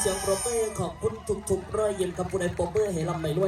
เสียงโปรเปอร์ขอบคุณทุกๆรอยยิ้มคำพูดในปรเปอร์เฮลำไปด้วย